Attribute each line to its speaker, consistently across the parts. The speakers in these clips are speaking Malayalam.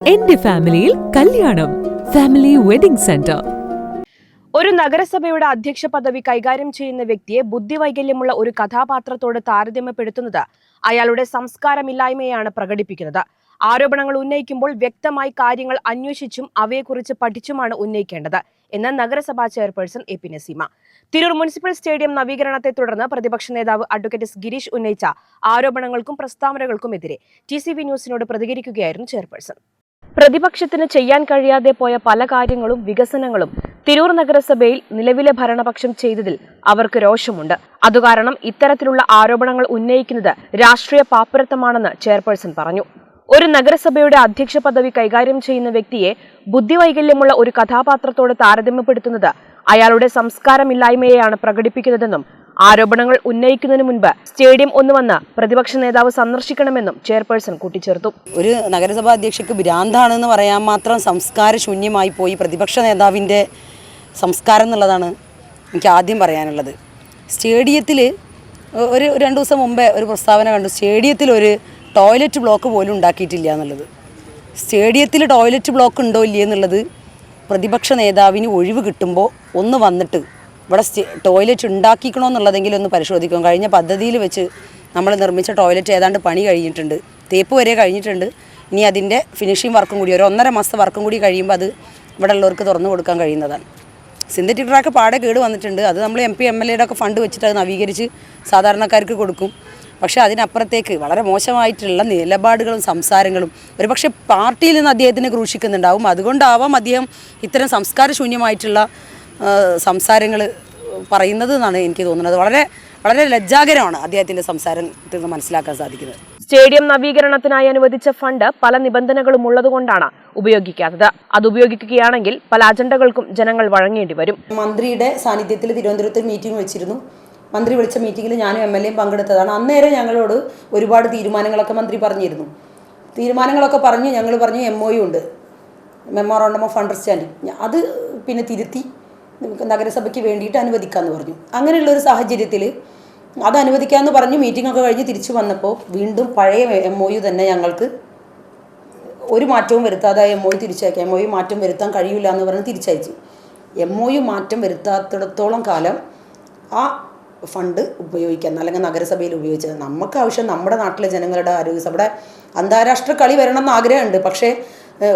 Speaker 1: എന്റെ ഫാമിലിയിൽ കല്യാണം. Family wedding centre.
Speaker 2: ഒരു നഗരസഭയുടെ അധ്യക്ഷ പദവി കൈകാര്യം ചെയ്യുന്ന വ്യക്തിയെ ബുദ്ധിവൈകല്യമുള്ള ഒരു കഥാപാത്രത്തോട് താരതമ്യപ്പെടുത്തുന്നത് അയാളുടെ സംസ്കാരമില്ലായ്മയാണ് പ്രകടിപ്പിക്കുന്നത്. ആരോപണങ്ങൾ ഉന്നയിക്കുമ്പോൾ വ്യക്തമായി കാര്യങ്ങൾ അന്വേഷിച്ചും അവയെക്കുറിച്ച് പഠിച്ചുമാണ് ഉന്നയിക്കേണ്ടത് എന്ന് നഗരസഭാ chairperson A P Naseema. Tirur municipal stadium നവീകരണത്തെ തുടർന്ന് പ്രതിപക്ഷ നേതാവ് അഡ്വക്കേറ്റ് ഗിരീഷ് ഉന്നയിച്ച ആരോപണങ്ങൾക്കും പ്രസ്താവനകൾക്കുമെതിരെ ടി സി വി ന്യൂസിനോട് പ്രതികരിക്കുകയായിരുന്നു ചെയർപേഴ്സൺ. പ്രതിപക്ഷത്തിന് ചെയ്യാൻ കഴിയാതെ പോയ പല കാര്യങ്ങളും വികസനങ്ങളും തിരൂർ നഗരസഭയിൽ നിലവിലെ ഭരണപക്ഷം ചെയ്തതിൽ അവർക്ക് രോഷമുണ്ട്. അതുകാരണം ഇത്തരത്തിലുള്ള ആരോപണങ്ങൾ ഉന്നയിക്കുന്നത് രാഷ്ട്രീയ പാപ്പരത്തമാണെന്ന് ചെയർപേഴ്സൺ പറഞ്ഞു. ഒരു നഗരസഭയുടെ അധ്യക്ഷ പദവി കൈകാര്യം ചെയ്യുന്ന വ്യക്തിയെ ബുദ്ധിവൈകല്യമുള്ള ഒരു കഥാപാത്രത്തോട് താരതമ്യപ്പെടുത്തുന്നത് അയാളുടെ സംസ്കാരമില്ലായ്മയെയാണ് പ്രകടിപ്പിക്കുന്നതെന്നും ആരോപണങ്ങൾ ഉന്നയിക്കുന്നതിന് മുൻപ് സ്റ്റേഡിയം ഒന്ന് വന്ന് പ്രതിപക്ഷ നേതാവ് സന്ദർശിക്കണമെന്നും ചെയർപേഴ്സൺ കൂട്ടിച്ചേർത്തു.
Speaker 3: ഒരു നഗരസഭാ അധ്യക്ഷയ്ക്ക് ഭ്രാന്താണെന്ന് പറയാൻ മാത്രം സംസ്കാര ശൂന്യമായി പോയി പ്രതിപക്ഷ നേതാവിന്റെ സംസ്കാരം എന്നുള്ളതാണ് എനിക്ക് ആദ്യം പറയാനുള്ളത്. സ്റ്റേഡിയത്തിൽ ഒരു ഒരു രണ്ട് ദിവസം മുമ്പേ ഒരു പ്രസ്താവന കണ്ടു. സ്റ്റേഡിയത്തിൽ ഒരു ടോയ്ലറ്റ് ബ്ലോക്ക് പോലും ഉണ്ടാക്കിയിട്ടില്ല എന്നുള്ളത്. സ്റ്റേഡിയത്തിൽ ടോയ്ലറ്റ് ബ്ലോക്ക് ഉണ്ടോ ഇല്ലേ എന്നുള്ളത് പ്രതിപക്ഷ നേതാവിന് ഒഴിവ് കിട്ടുമ്പോൾ ഒന്ന് വന്നിട്ട് ഇവിടെ ടോയ്ലറ്റ് ഉണ്ടാക്കിക്കണോ എന്നുള്ളതെങ്കിലും ഒന്ന് പരിശോധിക്കും. കഴിഞ്ഞ പദ്ധതിയിൽ വെച്ച് നമ്മൾ നിർമ്മിച്ച ടോയ്ലറ്റ് ഏതാണ്ട് പണി കഴിഞ്ഞിട്ടുണ്ട്. തേപ്പ് വരെ കഴിഞ്ഞിട്ടുണ്ട്. ഇനി അതിന്റെ ഫിനിഷിംഗ് വർക്കും കൂടി ഒരു ഒന്നര മാസത്തെ വർക്കും കൂടി കഴിയുമ്പോൾ അത് ഇവിടെ ഉള്ളവർക്ക് തുറന്നു കൊടുക്കാൻ കഴിയുന്നതാണ്. സിന്തറ്റിക് ട്രാക്ക് പാടെ കേട് വന്നിട്ടുണ്ട്. അത് നമ്മൾ എം പി എം എൽ എയുടെ ഒക്കെ ഫണ്ട് വെച്ചിട്ട് അത് നവീകരിച്ച് സാധാരണക്കാർക്ക് കൊടുക്കും. പക്ഷേ അതിനപ്പുറത്തേക്ക് വളരെ മോശമായിട്ടുള്ള നിലപാടുകളും സംസാരങ്ങളും ഒരുപക്ഷെ പാർട്ടിയിൽ നിന്ന് അദ്ദേഹത്തിനെ ക്രൂശിക്കുന്നുണ്ടാവും. അതുകൊണ്ടാവാം അദ്ദേഹം ഇത്തരം സംസ്കാരശൂന്യമായിട്ടുള്ള സംസാരങ്ങൾ പറയുന്നത് എന്നാണ് എനിക്ക് തോന്നുന്നത്. വളരെ വളരെ ലജ്ജാകരമാണ് അദ്ദേഹത്തിന്റെ സംസാരത്തിൽ നിന്ന് മനസ്സിലാക്കാൻ സാധിക്കുന്നത്.
Speaker 2: സ്റ്റേഡിയം നവീകരണത്തിനായി അനുവദിച്ച ഫണ്ട് പല നിബന്ധനകളും ഉള്ളതുകൊണ്ടാണ് ഉപയോഗിക്കാത്തത്. അത് ഉപയോഗിക്കുകയാണെങ്കിൽ പല അജണ്ടകൾക്കും ജനങ്ങൾ വഴങ്ങേണ്ടി വരും.
Speaker 3: മന്ത്രിയുടെ സാന്നിധ്യത്തിൽ തിരുവനന്തപുരത്ത് മീറ്റിംഗ് വെച്ചിരുന്നു. മന്ത്രി വിളിച്ച മീറ്റിങ്ങിൽ ഞാനും എം എൽ എയും പങ്കെടുത്തതാണ്. അന്നേരം ഞങ്ങളോട് ഒരുപാട് തീരുമാനങ്ങളൊക്കെ മന്ത്രി പറഞ്ഞിരുന്നു. തീരുമാനങ്ങളൊക്കെ പറഞ്ഞ് ഞങ്ങൾ പറഞ്ഞു എം ഒ ഉണ്ട്. മെമ്മോറാണ്ടം ഓഫ് അണ്ടർസ്റ്റാൻഡിങ് അത് പിന്നെ തിരുത്തി നഗരസഭയ്ക്ക് വേണ്ടിയിട്ട് അനുവദിക്കാമെന്ന് പറഞ്ഞു. അങ്ങനെയുള്ള ഒരു സാഹചര്യത്തിൽ അത് അനുവദിക്കാമെന്ന് പറഞ്ഞ് മീറ്റിംഗ് ഒക്കെ കഴിഞ്ഞ് തിരിച്ചു വന്നപ്പോൾ വീണ്ടും പഴയ എം ഒ യു തന്നെ ഞങ്ങൾക്ക് ഒരു മാറ്റവും വരുത്താതെ എം ഒ യു തിരിച്ചയക്കാം എം ഒ യു മാറ്റം വരുത്താൻ കഴിയില്ല എന്ന് പറഞ്ഞ് തിരിച്ചയച്ചു. എം ഒ യു മാറ്റം വരുത്താത്തിടത്തോളം കാലം ആ ഫണ്ട് ഉപയോഗിക്കാം അല്ലെങ്കിൽ നഗരസഭയിൽ ഉപയോഗിച്ചത്. നമുക്ക് ആവശ്യം നമ്മുടെ നാട്ടിലെ ജനങ്ങളുടെ ആരോഗ്യ അവിടെ അന്താരാഷ്ട്ര കളി വരണം എന്ന് ആഗ്രഹമുണ്ട്. പക്ഷേ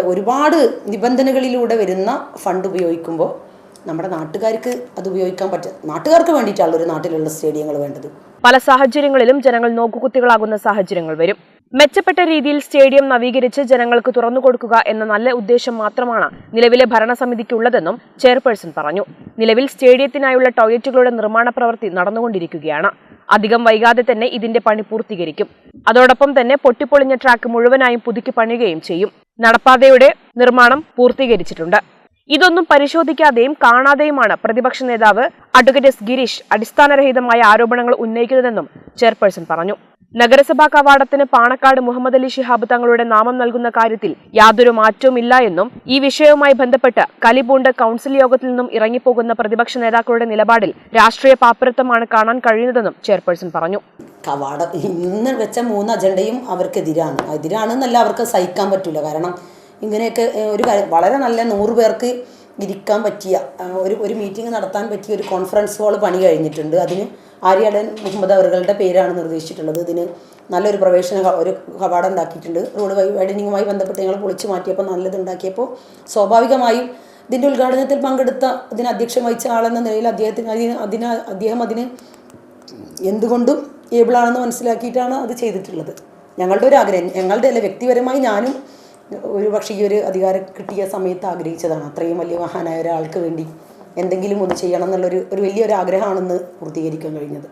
Speaker 3: ഒരുപാട് നിബന്ധനകളിലൂടെ വരുന്ന ഫണ്ട് ഉപയോഗിക്കുമ്പോൾ നമ്മുടെ നാട്ടുകാർക്ക് അത് ഉപയോഗിക്കാൻ പറ്റും നാട്ടുകാർക്ക് വേണ്ടിയിട്ടാണ് ഒരു നാട്ടിലുള്ള സ്റ്റേഡിയങ്ങൾ വേണ്ടത്.
Speaker 2: പല സാഹചര്യങ്ങളിലും ജനങ്ങൾ നോക്കുകുത്തികളാകുന്ന സാഹചര്യങ്ങൾ വരും. മെച്ചപ്പെട്ട രീതിയിൽ സ്റ്റേഡിയം നവീകരിച്ച് ജനങ്ങൾക്ക് തുറന്നു കൊടുക്കുക എന്ന നല്ല ഉദ്ദേശം മാത്രമാണ് നിലവിലെ ഭരണസമിതിക്കുള്ളതെന്നും ചെയർപേഴ്സൺ പറഞ്ഞു. നിലവിൽ സ്റ്റേഡിയത്തിനായുള്ള ടോയ്ലറ്റുകളുടെ നിർമ്മാണ പ്രവൃത്തി നടന്നുകൊണ്ടിരിക്കുകയാണ്. അധികം വൈകാതെ തന്നെ ഇതിന്റെ പണി പൂർത്തീകരിക്കും. അതോടൊപ്പം തന്നെ പൊട്ടിപ്പൊളിഞ്ഞ ട്രാക്ക് മുഴുവനായും പുതുക്കി പണിയുകയും ചെയ്യും. നടപ്പാതയുടെ നിർമ്മാണം പൂർത്തീകരിച്ചിട്ടുണ്ട്. ഇതൊന്നും പരിശോധിക്കാതെയും കാണാതെയുമാണ് പ്രതിപക്ഷ നേതാവ് അഡ്വക്കേറ്റ് എസ് ഗിരീഷ് അടിസ്ഥാനരഹിതമായ ആരോപണങ്ങൾ ഉന്നയിക്കുന്നതെന്നും ചെയർപേഴ്സൺ പറഞ്ഞു. നഗരസഭാ കവാടത്തിന് പാണക്കാട് മുഹമ്മദ് അലി ഷിഹാബ് തങ്ങളുടെ നാമം നൽകുന്ന കാര്യത്തിൽ യാതൊരു മാറ്റവുമില്ല എന്നും ഈ വിഷയവുമായി ബന്ധപ്പെട്ട് കലിപൂണ്ട് കൌൺസിൽ യോഗത്തിൽ നിന്നും ഇറങ്ങിപ്പോകുന്ന പ്രതിപക്ഷ നേതാക്കളുടെ നിലപാടിൽ രാഷ്ട്രീയ പാപ്പരത്വമാണ് കാണാൻ കഴിയുന്നതെന്നും ചെയർപേഴ്സൺ പറഞ്ഞു.
Speaker 3: കവാടം ഇന്ന് വെച്ച മൂന്ന് അജണ്ടയും അവർക്കെതിരാണ്. എതിരാണെന്നല്ല അവർക്ക് സഹിക്കാൻ പറ്റില്ല കാരണം ഇങ്ങനെയൊക്കെ ഒരു കാര്യം വളരെ നല്ല നൂറ് പേർക്ക് ഇരിക്കാൻ പറ്റിയ ഒരു ഒരു മീറ്റിംഗ് നടത്താൻ പറ്റിയ ഒരു കോൺഫറൻസ് ഹാൾ പണി കഴിഞ്ഞിട്ടുണ്ട്. അതിന് ആര്യാടൻ മുഹമ്മദ് അവറുകളുടെ പേരാണ് നിർദ്ദേശിച്ചിട്ടുള്ളത്. ഇതിന് നല്ലൊരു പ്രവേശന ഒരു കവാടം ഉണ്ടാക്കിയിട്ടുണ്ട്. റോഡ് വൈഡനിങ്ങുമായി ബന്ധപ്പെട്ട് ഞങ്ങൾ പൊളിച്ചു മാറ്റിയപ്പോൾ നല്ലതുണ്ടാക്കിയപ്പോൾ സ്വാഭാവികമായും ഇതിന്റെ ഉദ്ഘാടനത്തിൽ പങ്കെടുത്ത ഇതിന് അധ്യക്ഷം വഹിച്ച ആളെന്ന നിലയിൽ അദ്ദേഹത്തിന് അതിന് അതിന് അദ്ദേഹം അതിന് എന്തുകൊണ്ടും ഏബിളാണെന്ന് മനസ്സിലാക്കിയിട്ടാണ് അത് ചെയ്തിട്ടുള്ളത്. ഞങ്ങളുടെ ഒരു ആഗ്രഹം ഞങ്ങളുടെ അല്ല വ്യക്തിപരമായി ഞാനും ഒരു പക്ഷേ ഈ ഒരു അധികാരം കിട്ടിയ സമയത്ത് ആഗ്രഹിച്ചതാണ്. അത്രയും വലിയ മഹാനായ ഒരാൾക്ക് വേണ്ടി എന്തെങ്കിലും ഒന്ന് ചെയ്യണം എന്നുള്ളൊരു ഒരു വലിയൊരു ആഗ്രഹമാണെന്ന് പൂർത്തീകരിക്കാൻ കഴിഞ്ഞത്.